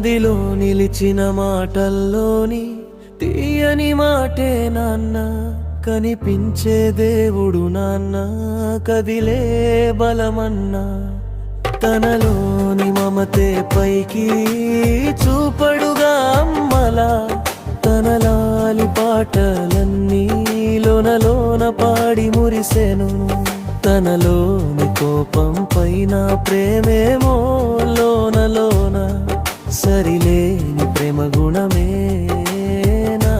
మదిలో నిలిచిన మాటల్లోని తీయని మాటే నాన్న కనిపించే దేవుడు నాన్న కదిలే బలమన్నా. తనలోని మమతే పైకి చూపడుగా అమ్మలా. తనలాలి పాటలన్నీ లోనలోన పాడి మురిసెను. తనలోని కోపం పైన ప్రేమేమో లోన లోన సరిలేని ప్రేమ గుణమేనా?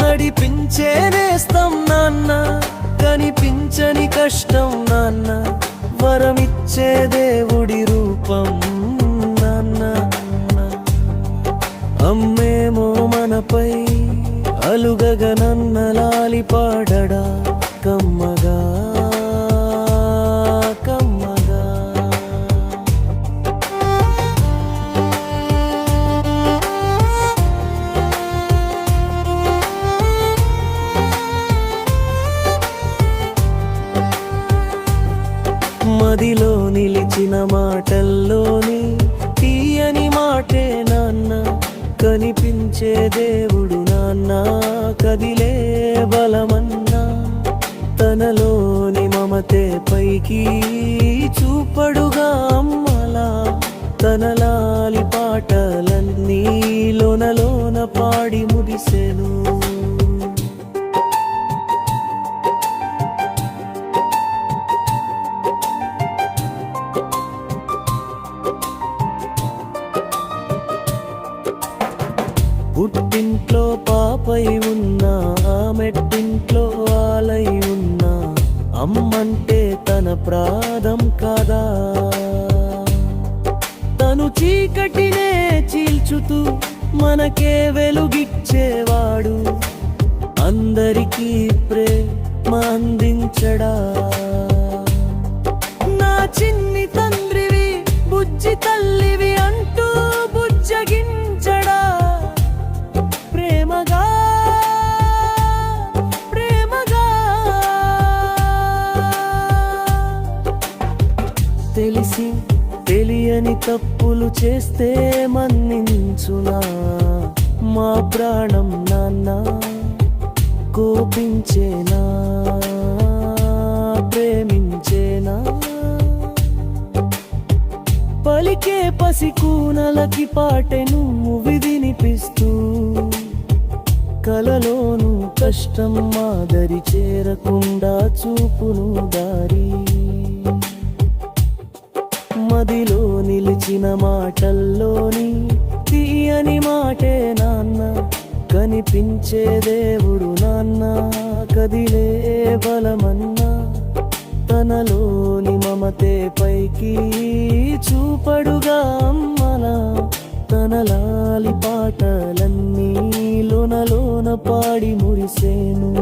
నడిపించే నేస్తం నాన్న కనిపించని కష్టం నాన్న వరమిచ్చే దేవుడి రూపం నాన్న. అమ్మేమో మనపై అలుగగ నన్న లాలి పాడడా కమ్మగా కమ్మగా మాటల్లోని తీయని మాటే నాన్న. కనిపించే దేవుడు నాన్న. కదిలే బలమన్నా. తనలోని మమతే పైకి చూపడుగా అమ్మలా. తనలాలి పాటలన్నీ లోనలోన పాడి ముడిసెను ఇంట్లో పాపై ఉన్న ఆ మెట్టింట్లో ఆలై ఉన్న అమ్మంటే తన ప్రాదం కదా? తను చీకటినే చీల్చుతూ మనకే వెలుగిచ్చేవాడు. అందరికీ ప్రేమ అందించడా? తెలిసి తెలియని తప్పులు చేస్తే మన్నించునా? మా ప్రాణం నాన్న కోపించేనా? ప్రేమించేనా? పలికే పసికూనలకి పాటెను నువ్వు విధినిపిస్తూ కలలోను కష్టం మాదరి చేరకుండా చూపును నడిపించే దేవుడు నాన్న కదిలే బలమన్నా తనలోని మమతే పైకి చూపడుగా అమ్మన. తనలాలి పాటలన్నీ లోనలోన పాడి మురిసేను.